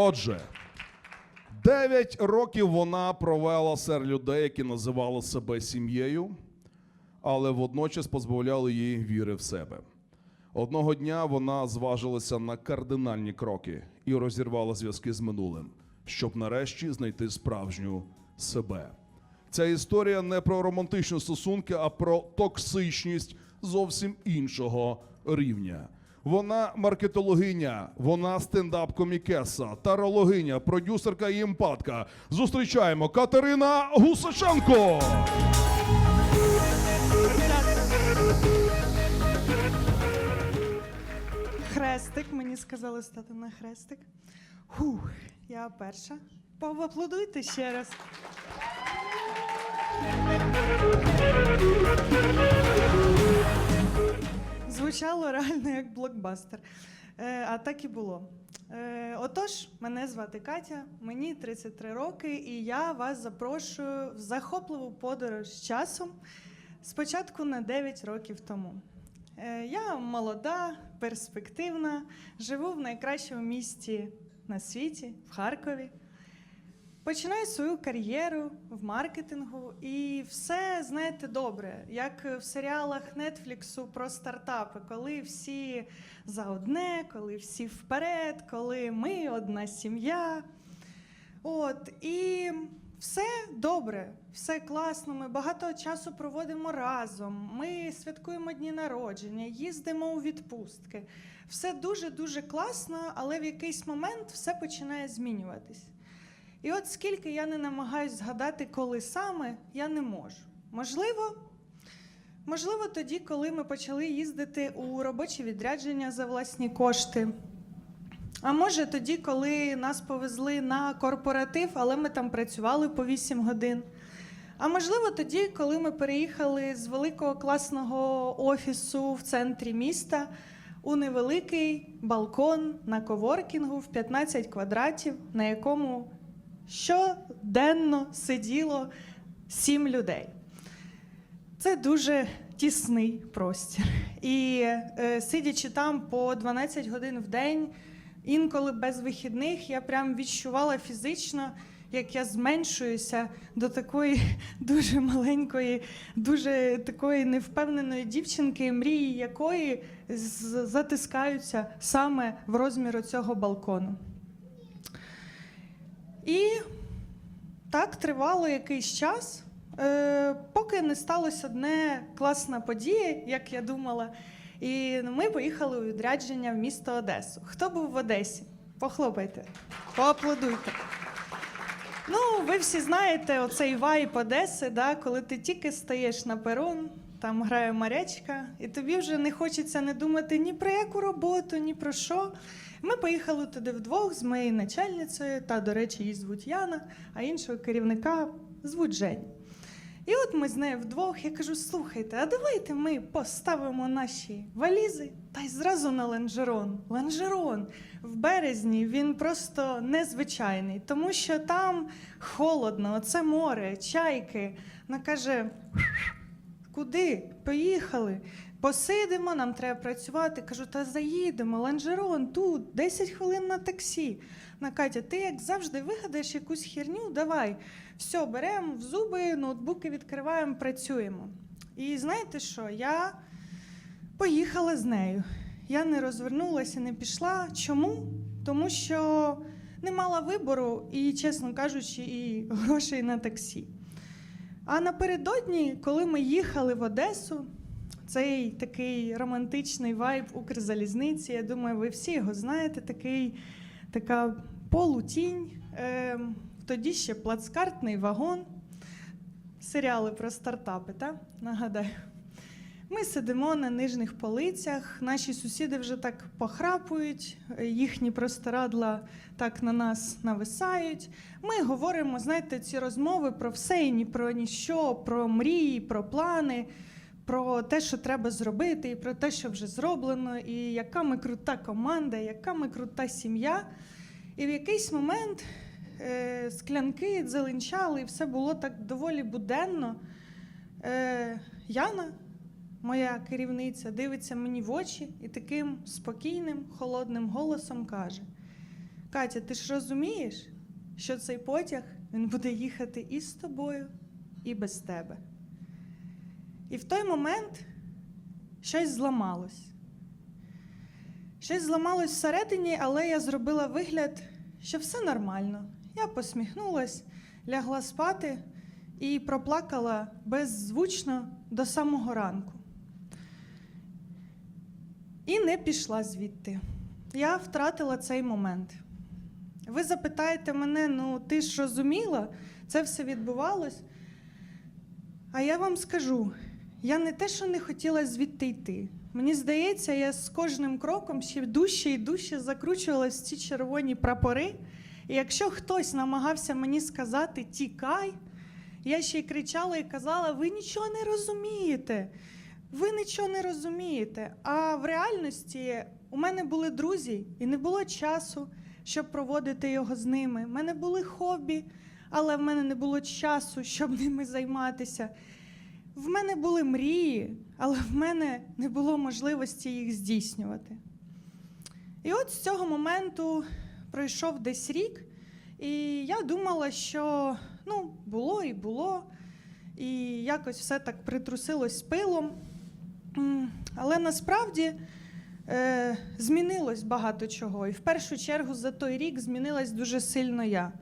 Отже, 9 років вона провела серед людей, які називали себе сім'єю, але водночас позбавляли її віри в себе. Одного дня вона зважилася на кардинальні кроки і розірвала зв'язки з минулим, щоб нарешті знайти справжню себе. Ця історія не про романтичні стосунки, а про токсичність зовсім іншого рівня. Вона маркетологиня, вона стендап-комікеса, тарологиня, продюсерка і емпатка. Зустрічаємо Катерина Гусаченко. Хрестик, мені сказали стати на хрестик. Хух, я перша. Поаплодуйте ще раз. Звучало реально як блокбастер. Е, а так і було. Е, отож, мене звати Катя, мені 33 роки, і я вас запрошую в захопливу подорож з часом спочатку на 9 років тому. Е, Я молода, перспективна, живу в найкращому місті на світі, в Харкові. Починаю свою кар'єру в маркетингу, і все знаєте добре, як в серіалах Нетфліксу про стартапи, коли всі за одне, коли всі вперед, коли ми одна сім'я. От і все добре, все класно. Ми багато часу проводимо разом. Ми святкуємо дні народження, їздимо у відпустки. Все дуже дуже класно, але в якийсь момент все починає змінюватись. І от скільки я не намагаюсь згадати, коли саме, я не можу. Можливо, можливо, тоді, коли ми почали їздити у робочі відрядження за власні кошти. А може тоді, коли нас повезли на корпоратив, але ми там працювали по 8 годин. А можливо, тоді, коли ми переїхали з великого класного офісу в центрі міста у невеликий балкон на коворкінгу в 15 квадратів, на якому щоденно сиділо 7 людей. Це дуже тісний простір. І е, сидячи там по 12 годин в день, інколи без вихідних, я прям відчувала фізично, як я зменшуюся до такої дуже маленької, дуже такої невпевненої дівчинки, мрії якої затискаються саме в розміру цього балкону. І так тривало якийсь час, е, поки не сталося одне класна подія, як я думала. І ми поїхали у відрядження в місто Одесу. Хто був в Одесі? Похлопайте, поаплодуйте. Ну, ви всі знаєте оцей вайб Одеси, да, коли ти тільки стаєш на перон, там грає марячка, і тобі вже не хочеться не думати ні про яку роботу, ні про що. Ми поїхали туди вдвох з моєю начальницею, та, до речі, її звуть Яна, а іншого керівника звуть Жень. І от ми з нею вдвох, я кажу: слухайте, а давайте ми поставимо наші валізи та й зразу на ланжерон. Ланжерон в березні він просто незвичайний, тому що там холодно, оце море, чайки. Вона каже: куди? Поїхали. Посидимо, нам треба працювати. Кажу, та заїдемо, ланжерон тут, 10 хвилин на таксі. На Катя, ти як завжди вигадаєш якусь херню, давай. Все, беремо в зуби, ноутбуки відкриваємо, працюємо. І знаєте що? Я поїхала з нею. Я не розвернулася, не пішла. Чому? Тому що не мала вибору і, чесно кажучи, і грошей на таксі. А напередодні, коли ми їхали в Одесу, цей такий романтичний вайб Укрзалізниці, я думаю, ви всі його знаєте, такий, така полутінь. Е, тоді ще плацкартний вагон. Серіали про стартапи, так? Нагадаю. Ми сидимо на нижніх полицях, наші сусіди вже так похрапують, їхні простирадла так на нас нависають. Ми говоримо, знаєте, ці розмови про все і ні про ніщо, про мрії, про плани, про те, що треба зробити, і про те, що вже зроблено, і яка ми крута команда, яка ми крута сім'я. І в якийсь момент е, склянки дзеленчали, і все було так доволі буденно. Е, Яна, моя керівниця, дивиться мені в очі і таким спокійним, холодним голосом каже: Катя, ти ж розумієш, що цей потяг він буде їхати і з тобою, і без тебе. І в той момент щось зламалось. Щось зламалось всередині, але я зробила вигляд, що все нормально. Я посміхнулась, лягла спати і проплакала беззвучно до самого ранку. І не пішла звідти. Я втратила цей момент. Ви запитаєте мене, ну ти ж розуміла, це все відбувалось. А я вам скажу: я не те, що не хотіла звідти йти. Мені здається, я з кожним кроком ще дужче і дужче закручувалась в ці червоні прапори. І якщо хтось намагався мені сказати тікай, я ще й кричала і казала: ви нічого не розумієте. Ви нічого не розумієте. А в реальності у мене були друзі, і не було часу, щоб проводити його з ними. У мене були хобі, але в мене не було часу, щоб ними займатися. В мене були мрії, але в мене не було можливості їх здійснювати. І от з цього моменту пройшов десь рік, і я думала, що ну, було і було, і якось все так притрусилось пилом. Але насправді е, змінилось багато чого. І в першу чергу за той рік змінилась дуже сильно я.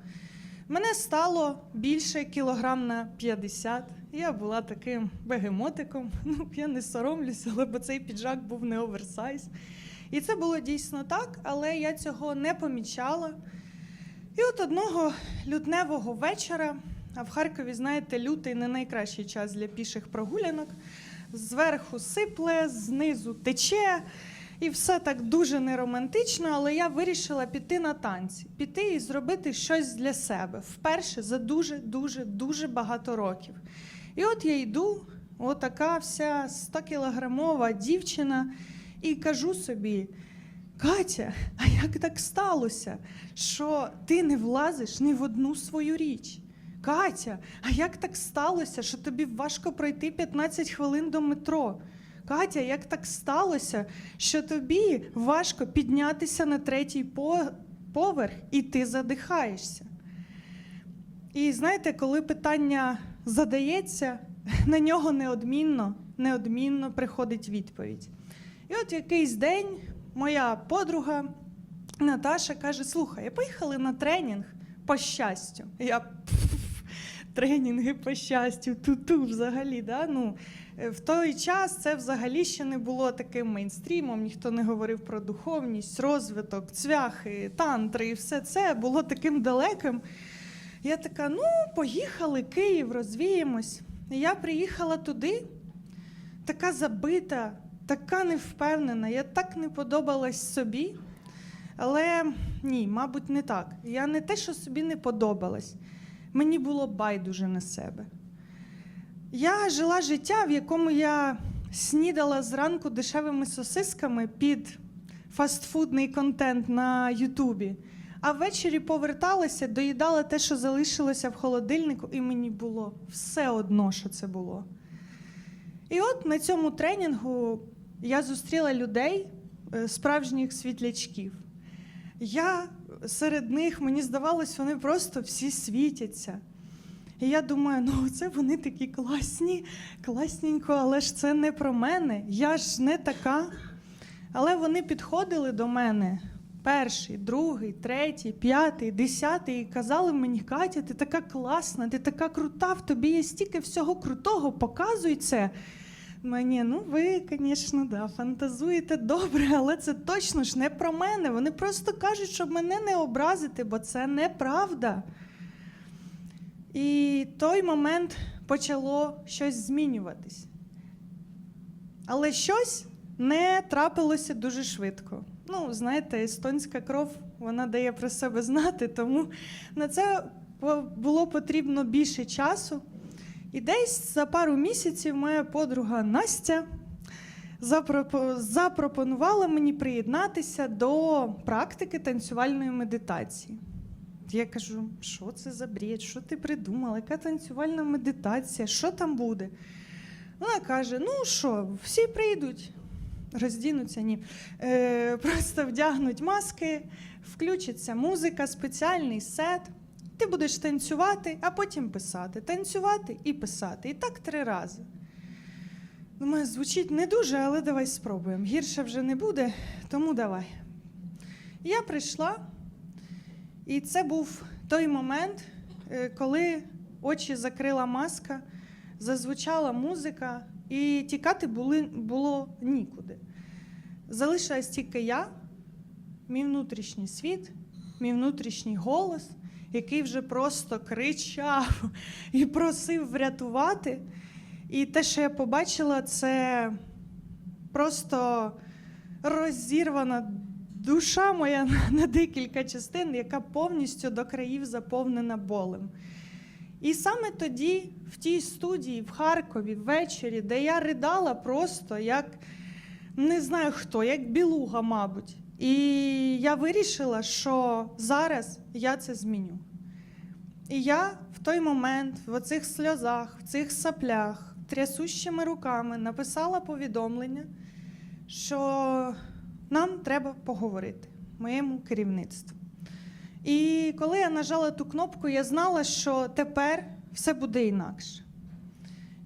Мене стало більше кілограм на 50. Я була таким бегемотиком. Ну, я не соромлюся, але бо цей піджак був не оверсайз. І це було дійсно так, але я цього не помічала. І от одного лютневого вечора, а в Харкові, знаєте, лютий не найкращий час для піших прогулянок. Зверху сипле, знизу тече, і все так дуже неромантично, але я вирішила піти на танці, піти і зробити щось для себе вперше за дуже, дуже, багато років. І от я йду, отака вся 100-кілограмова дівчина, і кажу собі: Катя, а як так сталося, що ти не влазиш ні в одну свою річ? Катя, а як так сталося, що тобі важко пройти 15 хвилин до метро? Катя, як так сталося, що тобі важко піднятися на третій по- поверх і ти задихаєшся? І знаєте, коли питання задається, на нього неодмінно, неодмінно приходить відповідь. І от якийсь день моя подруга Наташа каже: слухай, поїхали на тренінг по щастю. Я «Пф, тренінги по щастю, ту-ту взагалі. Да? Ну, е, в той час це взагалі ще не було таким мейнстрімом, ніхто не говорив про духовність, розвиток, цвяхи, тантри і все це було таким далеким. Я така: ну, поїхали, Київ, розвіємось. Я приїхала туди, така забита, така невпевнена, я так не подобалась собі. Але ні, мабуть, не так. Я не те, що собі не подобалась, мені було байдуже на себе. Я жила життя, в якому я снідала зранку дешевими сосисками під фастфудний контент на Ютубі, а ввечері поверталася, доїдала те, що залишилося в холодильнику, і мені було все одно, що це було. І от на цьому тренінгу я зустріла людей, е, справжніх світлячків. Я серед них, мені здавалось, вони просто всі світяться. І я думаю, ну це вони такі класні, класненько, але ж це не про мене. Я ж не така. Але вони підходили до мене перший, другий, третій, п'ятий, десятий, і казали мені, Катя, ти така класна, ти така крута, в тобі є стільки всього крутого, показуй це. Мені, ну ви, звісно, да, фантазуєте добре, але це точно ж не про мене. Вони просто кажуть, щоб мене не образити, бо це неправда. І той момент почало щось змінюватись. Але щось не трапилося дуже швидко. Ну, знаєте, естонська кров вона дає про себе знати, тому на це було потрібно більше часу. І десь за пару місяців моя подруга Настя запропонувала мені приєднатися до практики танцювальної медитації. Я кажу, що це за бред, що ти придумала, яка танцювальна медитація, що там буде? Вона каже: ну що, всі прийдуть, роздінуться, ні. Е, просто вдягнуть маски, включиться музика, спеціальний сет. Ти будеш танцювати, а потім писати. Танцювати і писати. І так три рази. Думаю, звучить не дуже, але давай спробуємо. Гірше вже не буде, тому давай. Я прийшла, і це був той момент, е, коли очі закрила маска, зазвучала музика, і тікати були, було нікуди. Залишилась тільки я, мій внутрішній світ, мій внутрішній голос, який вже просто кричав і просив врятувати. І те, що я побачила, це просто розірвана душа моя на- декілька частин, яка повністю до країв заповнена болем. І саме тоді, в тій студії, в Харкові, ввечері, де я ридала просто як не знаю хто, як білуга, мабуть. І я вирішила, що зараз я це зміню. І я в той момент, в оцих сльозах, в цих саплях, трясущими руками написала повідомлення, що нам треба поговорити, моєму керівництву. І коли я нажала ту кнопку, я знала, що тепер все буде інакше.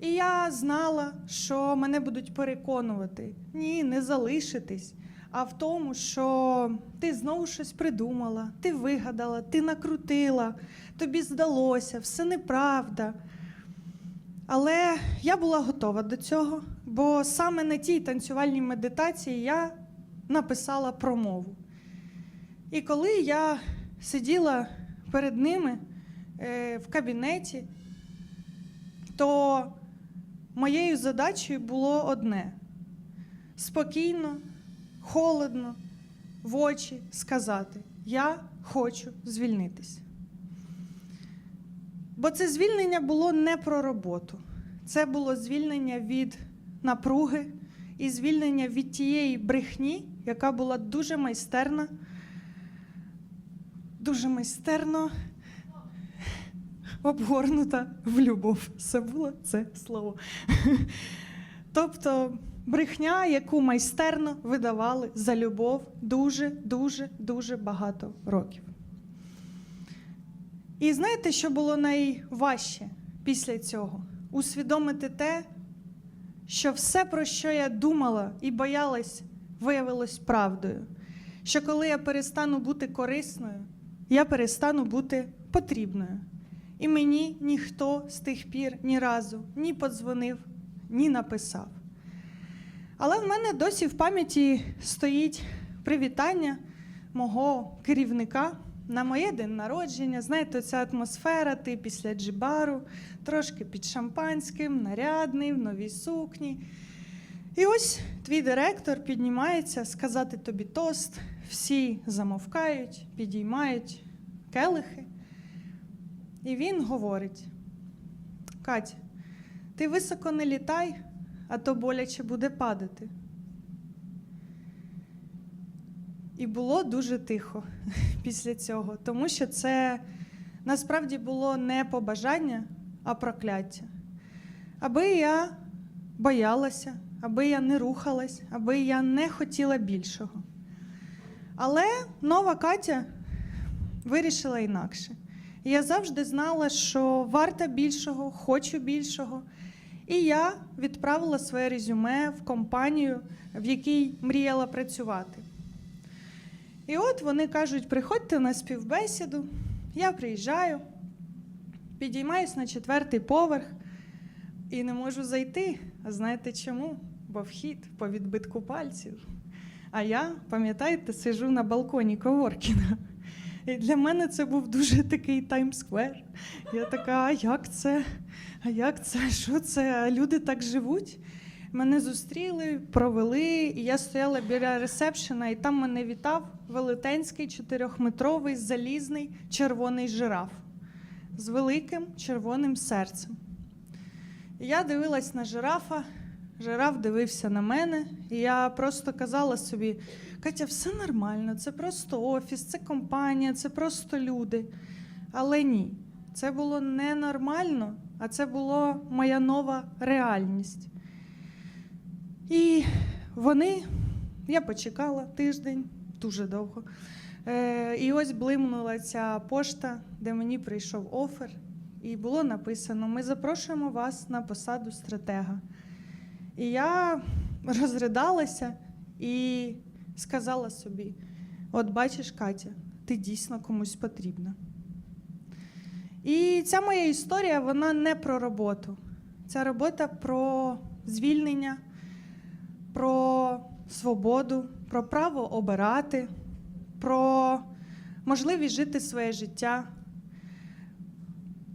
І я знала, що мене будуть переконувати. Ні, не залишитись. А в тому, що ти знову щось придумала, ти вигадала, ти накрутила, тобі здалося, все неправда. Але я була готова до цього, бо саме на тій танцювальній медитації я написала промову. І коли я сиділа перед ними е, в кабінеті, то моєю задачею було одне: спокійно, холодно, в очі сказати: Я хочу звільнитися. Бо це звільнення було не про роботу, це було звільнення від напруги і звільнення від тієї брехні, яка була дуже майстерна, дуже майстерно обгорнута в любов. Забула це слово. Тобто брехня, яку майстерно видавали за любов дуже, дуже, дуже багато років. І знаєте, що було найважче після цього? Усвідомити те, що все, про що я думала і боялась, виявилось правдою. Що коли я перестану бути корисною, я перестану бути потрібною. І мені ніхто з тих пір ні разу ні подзвонив, ні написав. Але в мене досі в пам'яті стоїть привітання мого керівника на моє день народження. Знаєте, ця атмосфера, ти після джибару, трошки під шампанським, нарядний, в новій сукні. І ось твій директор піднімається сказати тобі тост, всі замовкають, підіймають келихи. І він говорить: Катя, ти високо не літай, а то боляче буде падати. І було дуже тихо після цього, тому що це насправді було не побажання, а прокляття. Аби я боялася, аби я не рухалась, аби я не хотіла більшого. Але нова Катя вирішила інакше. Я завжди знала, що варта більшого, хочу більшого. І я відправила своє резюме в компанію, в якій мріяла працювати. І от вони кажуть: приходьте на співбесіду. Я приїжджаю, підіймаюсь на четвертий поверх і не можу зайти. А знаєте чому? Бо вхід по відбитку пальців. А я, пам'ятаєте, сижу на балконі Коворкіна. І для мене це був дуже такий таймсквер. Я така, а як це? А як це? Що це? Люди так живуть? Мене зустріли, провели, і я стояла біля ресепшена, і там мене вітав велетенський чотирьохметровий залізний червоний жираф з великим червоним серцем. І я дивилась на жирафа, жираф дивився на мене, і я просто казала собі: Катя, все нормально, це просто офіс, це компанія, це просто люди. Але ні, це було не нормально, а це була моя нова реальність. І вони, я почекала тиждень, дуже довго. Е, і ось блимнула ця пошта, де мені прийшов офер, і було написано: Ми запрошуємо вас на посаду стратега. І я розридалася і сказала собі: от бачиш, Катя, ти дійсно комусь потрібна. І ця моя історія вона не про роботу. Ця робота про звільнення, про свободу, про право обирати, про можливість жити своє життя.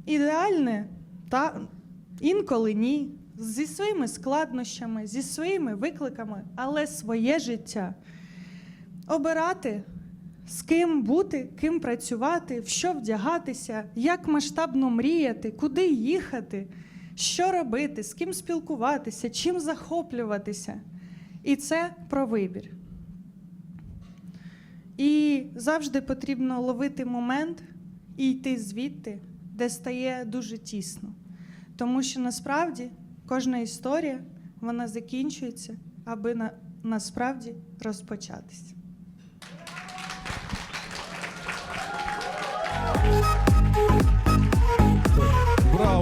Ідеальне, та інколи ні, зі своїми складнощами, зі своїми викликами, але своє життя. Обирати, з ким бути, ким працювати, в що вдягатися, як масштабно мріяти, куди їхати, що робити, з ким спілкуватися, чим захоплюватися. І це про вибір. І завжди потрібно ловити момент і йти звідти, де стає дуже тісно. Тому що насправді кожна історія вона закінчується, аби на, насправді розпочатись.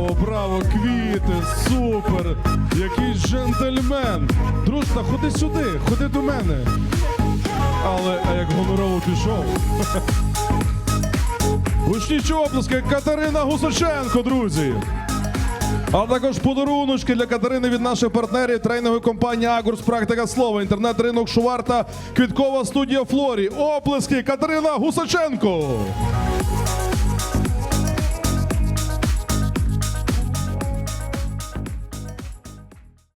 Браво, браво, квіти, супер! Який джентльмен! Друж, та ходи сюди, ходи до мене. Але а як гонорово пішов. Гучніші оплески Катерина Гусаченко, друзі. А також подаруночки для Катерини від наших партнерів тренінгової компанії Агурс Практика Слова, інтернет-ринок Шуварта, квіткова студія Флорі. Оплески Катерина Гусаченко.